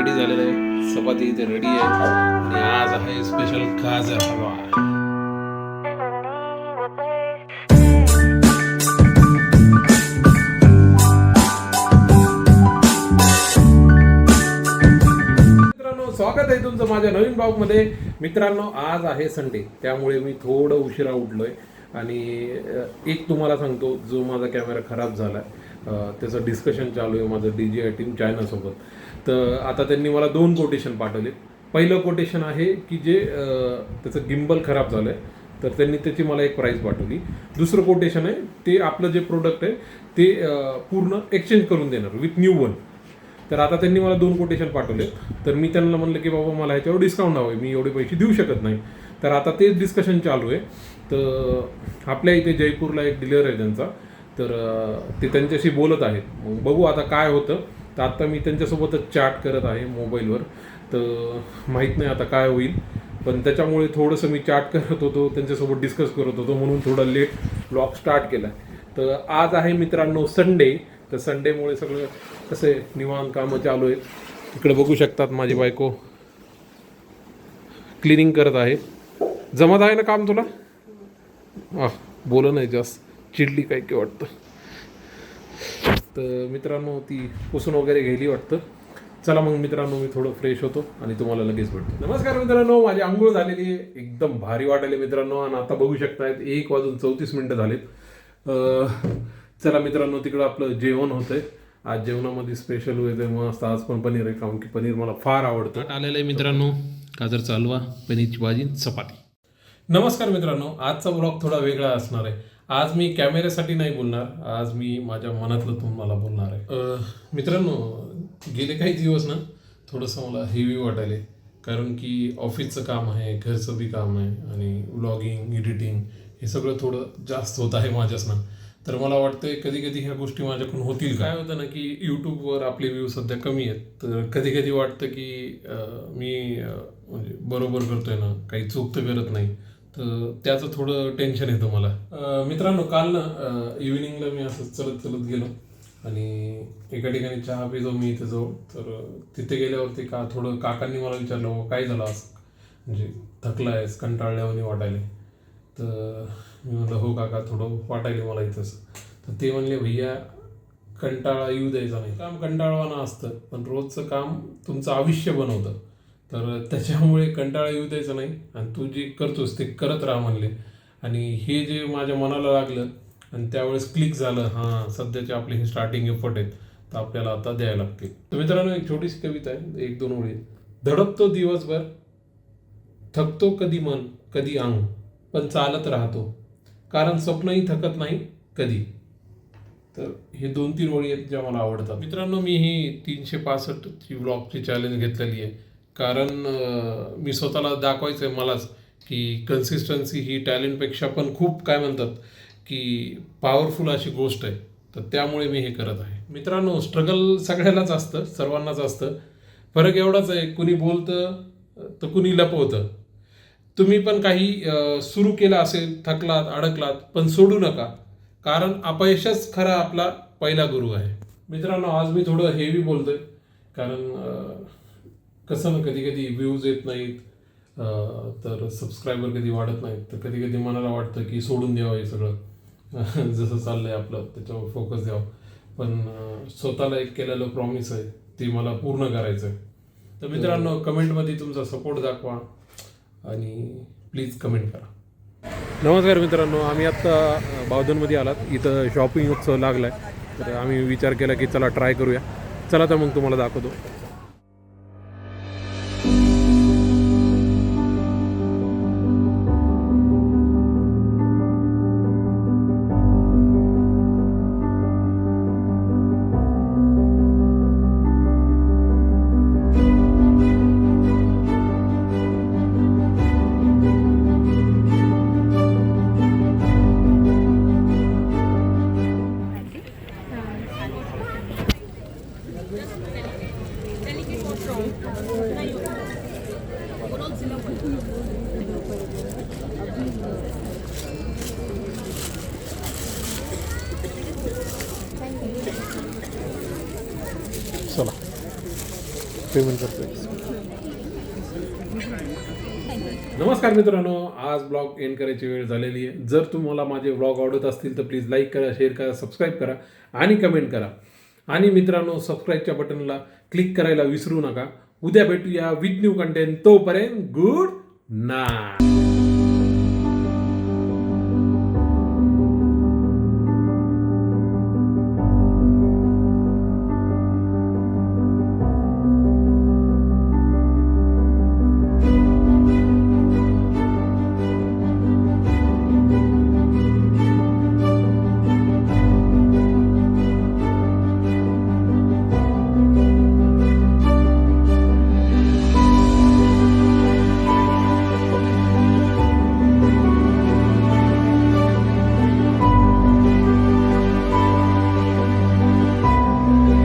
Ready झालेलं आहे. चपाती इथे रेडी आहे. आणि आज आहे स्पेशल गाजर हवा मित्रांनो स्वागत आहे तुमचं माझ्या नवीन ब्लॉगमध्ये. मित्रांनो आज आहे संडे त्यामुळे मी थोडं उशिरा उठलोय. आणि एक तुम्हाला सांगतो जो माझा कॅमेरा खराब झाला आहे त्याचं डिस्कशन चालू आहे माझं डी जी आय टीम चायनासोबत तर आता त्यांनी मला दोन कोटेशन पाठवले. पहिलं कोटेशन आहे की जे त्याचं गिम्बल खराब झालं आहे तर त्यांनी त्याची मला एक प्राईस पाठवली. दुसरं कोटेशन आहे ते आपलं जे प्रोडक्ट आहे ते पूर्ण एक्सचेंज करून देणार विथ न्यू वन तर आता त्यांनी मला दोन कोटेशन पाठवले. तर मी त्यांना म्हणलं की बाबा मला ह्याच्यावर डिस्काउंट हवं मी एवढे पैसे देऊ शकत नाही. तर आता तेच डिस्कशन चालू आहे. तर आपल्या इथे जयपूरला एक डीलर आहे त्यांचा. तर ते त्यांच्याशी बोलत आहेत. मग बघू आता काय होतं. तर आता मी त्यांच्यासोबतच चॅट करत आहे मोबाईलवर तर माहीत नाही आता काय होईल. पण त्याच्यामुळे थोडंसं मी चॅट करत होतो त्यांच्यासोबत डिस्कस करत होतो म्हणून थोडा लेट ब्लॉग स्टार्ट केला तर आज आहे मित्रांनो संडे तर संडेमुळे सगळं कसे निवांत कामं चालू आहेत. इकडे बघू शकतात माझी बायको. क्लिनिंग करत आहे. जमत आहे ना काम तुला? आ बोल नाही जास्त. चिडली काय की वाटतं. तर मित्रांनो ती पुसून वगैरे गेली वाटतं. चला मग मित्रांनो मी थोडं फ्रेश होतो आणि तुम्हाला लगेच भेटतो. नमस्कार मित्रांनो माझी आंघोळ झालेली आहे. एकदम भारी वाटायले मित्रांनो आणि आता बघू शकतायत एक वाजून चौतीस मिनटं झालेत. अं, चला मित्रांनो तिकडं आपलं जेवण होतंय. आज जेवणामध्ये स्पेशल होते मस्त आज पण पनीर आहे. कारण की पनीर मला फार आवडतं. आलेलं आहे मित्रांनो. गाजर चालवा पनीरची भाजी चपाती. नमस्कार मित्रांनो आजचा ब्लॉग थोडा वेगळा असणार आहे. आज मी कॅमेऱ्यासाठी नाही बोलणार. आज मी माझ्या मनातलं तुम्हाला बोलणार आहे. मित्रांनो गेले काही दिवस ना थोडंसं मला हेवी वाटायले. कारण की ऑफिसचं काम आहे घरचं बी काम आहे आणि व्लॉगिंग एडिटिंग हे सगळं थोडं जास्त होत आहे माझ्यासनं तर मला वाटतंय कधी कधी ह्या गोष्टी माझ्याकडून होतील काय होतं ना की यूट्यूबवर आपले व्ह्यू सध्या कमी आहेत. तर कधी कधी वाटतं की मी म्हणजे बरोबर करतोय ना काही चूक तर करत नाही. तर त्याचं थोडं टेन्शन येतं मला. मित्रांनो काल ना इव्हिनिंगला मी असं चलत चलत गेलो. आणि एका ठिकाणी चहा पिजो मी इथे जाऊ तर तिथे गेल्यावरती का थोडं काकांनी मला विचारलं काय झालं असं म्हणजे थकला आहेस कंटाळल्यावानी वाटायले. तर मी म्हणलं हो काका थोडं वाटायले मला इथंच तर ते म्हणले भैया कंटाळा येऊ द्यायचा नाही. काम कंटाळवाना असतं पण रोजचं काम तुमचं आयुष्य बनवतं. तर त्याच्यामुळे कंटाळा येऊ द्यायचा नाही. आणि तू जे करतोस ते करत राहा म्हणले. आणि हे जे माझ्या मनाला लागलं आणि त्यावेळेस क्लिक झालं हां सध्याचे आपले हे स्टार्टिंग एफर्ट आहेत तर आपल्याला आता द्यायला लागतील. तर मित्रांनो एक छोटीशी कविता आहे एक दोन ओळी धडपतो दिवसभर थकतो कधी मन कधी अंग पण चालत राहतो. कारण स्वप्नही थकत नाही कधी. तर हे दोन तीन ओळी आहेत ज्या मला आवडतात. मित्रांनो मी ही तीनशे पासष्टची ब्लॉगची चॅलेंज घेतलेली आहे. कारण मी स्वतःला दाखवायचं आहे मलाच की कन्सिस्टन्सी ही टॅलेंटपेक्षा पण खूप काय म्हणतात की पॉवरफुल अशी गोष्ट आहे. तर त्यामुळे मी हे करत आहे. मित्रांनो स्ट्रगल सगळ्यालाच असतं सर्वांनाच असतं. फरक एवढाच आहे कुणी बोलतं तर कुणी लपवतं. तुम्ही पण काही सुरू केलं असेल थकलात अडकलात पण सोडू नका. कारण अपयशच खरा आपला पहिला गुरु आहे. मित्रांनो आज मी थोडं हेवी बोलतोय. कारण कसं ना कधी कधी व्ह्यूज येत नाहीत तर सबस्क्रायबर कधी वाढत नाहीत तर कधी कधी मनाला वाटतं की सोडून द्यावं हे सगळं. जसं चाललंय आपलं त्याच्यावर फोकस द्यावं. पण स्वतःला एक केलेलं प्रॉमिस आहे ते मला पूर्ण करायचं आहे तर मित्रांनो कमेंटमध्ये तुमचा सपोर्ट दाखवा आणि प्लीज कमेंट करा. नमस्कार मित्रांनो आम्ही आत्ता बावधनमध्ये आलात. इथं शॉपिंग उत्सव लागला आहे तर आम्ही विचार केला की चला ट्राय करूया. चला तर मग तुम्हाला दाखवतो. पेमेंट करतो नमस्कार मित्रांनो आज ब्लॉग एंड करायची वेळ झालेली आहे. जर तुम्हाला माझे ब्लॉग आवडत असतील तर प्लीज लाईक करा शेअर करा सबस्क्राईब करा आणि कमेंट करा. आणि मित्रांनो सबस्क्राईबच्या बटनला क्लिक करायला विसरू नका. उद्या भेटूया विथ न्यू कंटेंट तोपर्यंत गुड नाईट